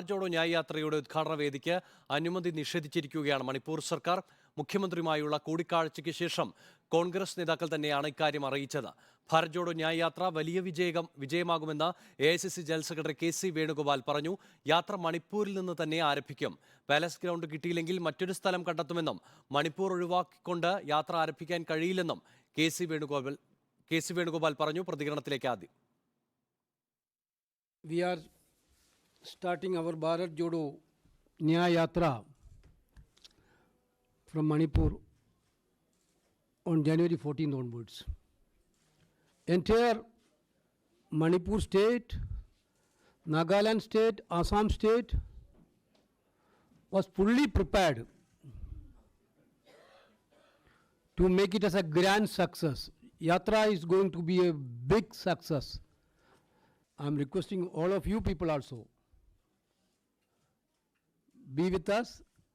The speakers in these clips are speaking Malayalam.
ജോഡോ ന്യായ് യാത്രയുടെ ഉദ്ഘാടന വേദിക്ക് അനുമതി നിഷേധിച്ചിരിക്കുകയാണ് മണിപ്പൂർ സർക്കാർ. മുഖ്യമന്ത്രിയുമായുള്ള കൂടിക്കാഴ്ചയ്ക്ക് ശേഷം കോൺഗ്രസ് നേതാക്കൾ തന്നെയാണ് ഇക്കാര്യം അറിയിച്ചത്. ഭാരത് ജോഡോ ന്യായ് യാത്ര വലിയ വിജയം വിജയമാകുമെന്ന് A I C C general secretary K C Venugopal പറഞ്ഞു. യാത്ര മണിപ്പൂരിൽ നിന്ന് തന്നെ ആരംഭിക്കും. പാലസ് ഗ്രൗണ്ട് കിട്ടിയില്ലെങ്കിൽ മറ്റൊരു സ്ഥലം കണ്ടെത്തുമെന്നും മണിപ്പൂർ ഒഴിവാക്കിക്കൊണ്ട് യാത്ര ആരംഭിക്കാൻ കഴിയില്ലെന്നും K C Venugopal K C Venugopal പറഞ്ഞു. പ്രതികരണത്തിലേക്ക് ആദ്യം. Starting our Bharat Jodo Nyaya Yatra from Manipur on January 14th onwards. Entire Manipur state, Nagaland state, Assam state was fully prepared to make it as a grand success. Yatra is going to be a big success. I'm requesting all of you people also be with us,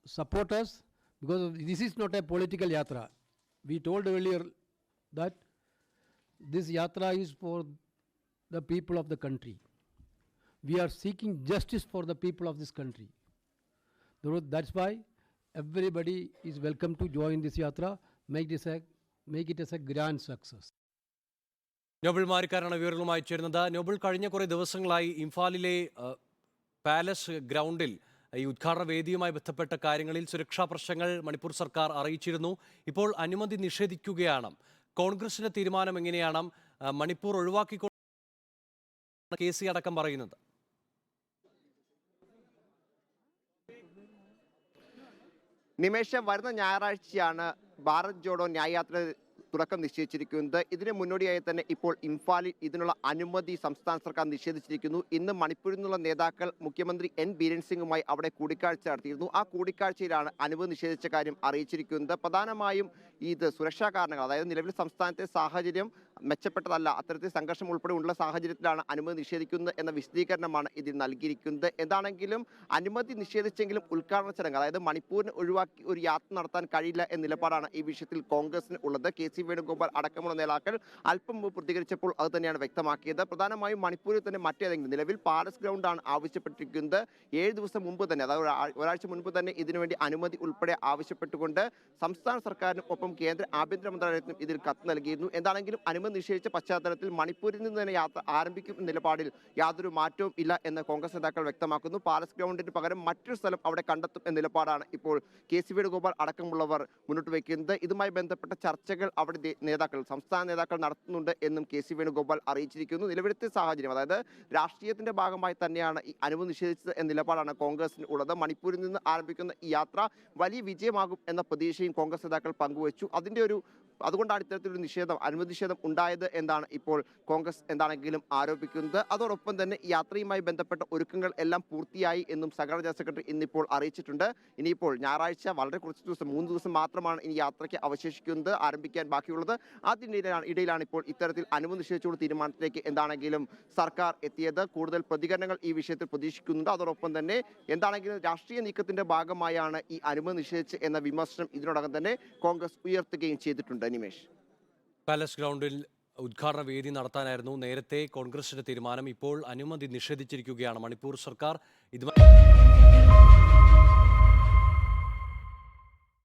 support us, because this is not a political yatra. We told earlier that this yatra is for the people of the country. We are seeking justice for the people of this country. That's why everybody is welcome to join this yatra. Make this a make it as a grand success. Noble മാരിക്കാരാണ് വിവരങ്ങളുമായി ചേരുന്നത് നോബിൾ കഴിഞ്ഞ കുറേ ദിവസങ്ങളായി ഇംഫാലിലെ പാലസ് ഗ്രൗണ്ടിൽ ഈ ഉദ്ഘാടന വേദിയുമായി ബന്ധപ്പെട്ട കാര്യങ്ങളിൽ സുരക്ഷാ പ്രശ്നങ്ങൾ മണിപ്പൂർ സർക്കാർ അറിയിച്ചിരുന്നു. ഇപ്പോൾ അനുമതി നിഷേധിക്കുകയാണ്. കോൺഗ്രസിന്റെ തീരുമാനം എങ്ങനെയാണ്? മണിപ്പൂർ ഒഴിവാക്കിക്കൊണ്ട് കെ സി അടക്കം പറയുന്നത്. നിമേഷം വരുന്ന ഞായറാഴ്ചയാണ് ഭാരത് ജോഡോ ന്യായയാത്ര തുടക്കം നിശ്ചയിച്ചിരിക്കുന്നത്. ഇതിന് മുന്നോടിയായി തന്നെ ഇപ്പോൾ ഇംഫാലിൽ ഇതിനുള്ള അനുമതി സംസ്ഥാന സർക്കാർ നിഷേധിച്ചിരിക്കുന്നു. ഇന്ന് മണിപ്പൂരിൽ നിന്നുള്ള നേതാക്കൾ മുഖ്യമന്ത്രി എൻ ബീരൻ സിംഗുമായി അവിടെ കൂടിക്കാഴ്ച നടത്തിയിരുന്നു. ആ കൂടിക്കാഴ്ചയിലാണ് അനുമതി നിഷേധിച്ച കാര്യം അറിയിച്ചിരിക്കുന്നത്. പ്രധാനമായും ഇത് സുരക്ഷാ കാരണങ്ങൾ അതായത് നിലവിൽ സംസ്ഥാനത്തെ സാഹചര്യം മെച്ചപ്പെട്ടതല്ല. അത്തരത്തിൽ സംഘർഷം ഉൾപ്പെടെ ഉള്ള സാഹചര്യത്തിലാണ് അനുമതി നിഷേധിക്കുന്നത് എന്ന വിശദീകരണമാണ് ഇതിൽ നൽകിയിരിക്കുന്നത്. എന്താണെങ്കിലും അനുമതി നിഷേധിച്ചെങ്കിലും ഉദ്ഘാടന ചടങ്ങ് അതായത് മണിപ്പൂരിന് ഒഴിവാക്കി ഒരു യാത്ര നടത്താൻ കഴിയില്ല എന്ന നിലപാടാണ് ഈ വിഷയത്തിൽ കോൺഗ്രസിന് ഉള്ളത്. കെ സി വേണുഗോപാൽ അടക്കമുള്ള നേതാക്കൾ അല്പം മുമ്പ് പ്രതികരിച്ചപ്പോൾ അത് തന്നെയാണ് വ്യക്തമാക്കിയത്. പ്രധാനമായും മണിപ്പൂരിൽ തന്നെ മറ്റേതെങ്കിലും നിലവിൽ പാലസ് ഗ്രൗണ്ടാണ് ആവശ്യപ്പെട്ടിരിക്കുന്നത്. ഏഴ് ദിവസം മുമ്പ് തന്നെ അതായത് ഒരാഴ്ച മുൻപ് തന്നെ ഇതിനുവേണ്ടി അനുമതി ഉൾപ്പെടെ ആവശ്യപ്പെട്ടുകൊണ്ട് സംസ്ഥാന സർക്കാരിനും ഒപ്പം കേന്ദ്ര ആഭ്യന്തര മന്ത്രാലയത്തിനും ഇതിൽ കത്ത് നൽകിയിരുന്നു. എന്താണെങ്കിലും അനുമതി നിഷേധിച്ച പശ്ചാത്തലത്തിൽ മണിപ്പൂരിൽ നിന്ന് തന്നെ യാത്ര ആരംഭിക്കും നിലപാടിൽ യാതൊരു മാറ്റവും ഇല്ല എന്ന് കോൺഗ്രസ് നേതാക്കൾ വ്യക്തമാക്കുന്നു. പാലസ് ഗ്രൗണ്ടിന് പകരം മറ്റൊരു സ്ഥലം അവിടെ കണ്ടെത്തും എന്ന നിലപാടാണ് ഇപ്പോൾ കെ സി വേണുഗോപാൽ അടക്കമുള്ളവർ മുന്നോട്ട് വയ്ക്കുന്നത്. ഇതുമായി ബന്ധപ്പെട്ട ചർച്ചകൾ അവിടെ നേതാക്കൾ സംസ്ഥാന നേതാക്കൾ നടത്തുന്നുണ്ട് എന്നും കെ സി വേണുഗോപാൽ അറിയിച്ചിരിക്കുന്നു. നിലവിലത്തെ സാഹചര്യം അതായത് രാഷ്ട്രീയത്തിന്റെ ഭാഗമായി തന്നെയാണ് ഈ അനുമതി നിഷേധിച്ചത് എന്ന നിലപാടാണ് കോൺഗ്രസിന് ഉള്ളത്. മണിപ്പൂരിൽ നിന്ന് ആരംഭിക്കുന്ന ഈ യാത്ര വലിയ വിജയമാകും എന്ന പ്രതീക്ഷയും കോൺഗ്രസ് നേതാക്കൾ പങ്കുവച്ചു. അതിന്റെ ഒരു അതുകൊണ്ടാണ് ഇത്തരത്തിലൊരു നിഷേധം അനുമതി നിഷേധം ഉണ്ടായത് എന്നാണ് ഇപ്പോൾ കോൺഗ്രസ് എന്താണെങ്കിലും ആരോപിക്കുന്നത്. അതോടൊപ്പം തന്നെ യാത്രയുമായി ബന്ധപ്പെട്ട ഒരുക്കങ്ങൾ എല്ലാം പൂർത്തിയായി എന്നും സംഘടന ജനറൽ സെക്രട്ടറി ഇന്നിപ്പോൾ അറിയിച്ചിട്ടുണ്ട്. ഇനിയിപ്പോൾ ഞായറാഴ്ച വളരെ കുറച്ച് ദിവസം മൂന്ന് ദിവസം മാത്രമാണ് ഇനി യാത്രയ്ക്ക് അവശേഷിക്കുന്നത് ആരംഭിക്കാൻ ബാക്കിയുള്ളത്. അതിനിടയിലാണ് ഇടയിലാണ് ഇപ്പോൾ ഇത്തരത്തിൽ അനുമതി നിഷേധിച്ചുള്ള തീരുമാനത്തിലേക്ക് എന്താണെങ്കിലും സർക്കാർ എത്തിയത് കൂടുതൽ പ്രതികരണങ്ങൾ ഈ വിഷയത്തിൽ പ്രതീക്ഷിക്കുന്നുണ്ട്. അതോടൊപ്പം തന്നെ എന്താണെങ്കിലും രാഷ്ട്രീയ നീക്കത്തിന്റെ ഭാഗമായാണ് ഈ അനുമതി നിഷേധിച്ച് എന്ന വിമർശനം ഇതിനോടകം തന്നെ കോൺഗ്രസ് ഉയർത്തുകയും ചെയ്തിട്ടുണ്ട്. ധനിമേഷ്. പാലസ് ഗ്രൗണ്ടിൽ ഉദ്ഘാടന വേദി നടത്താനായിരുന്നു നേരത്തെ കോൺഗ്രസിന്റെ തീരുമാനം. ഇപ്പോൾ അനുമതി നിഷേധിച്ചിരിക്കുകയാണ് മണിപ്പൂർ സർക്കാർ. ഇതുമായി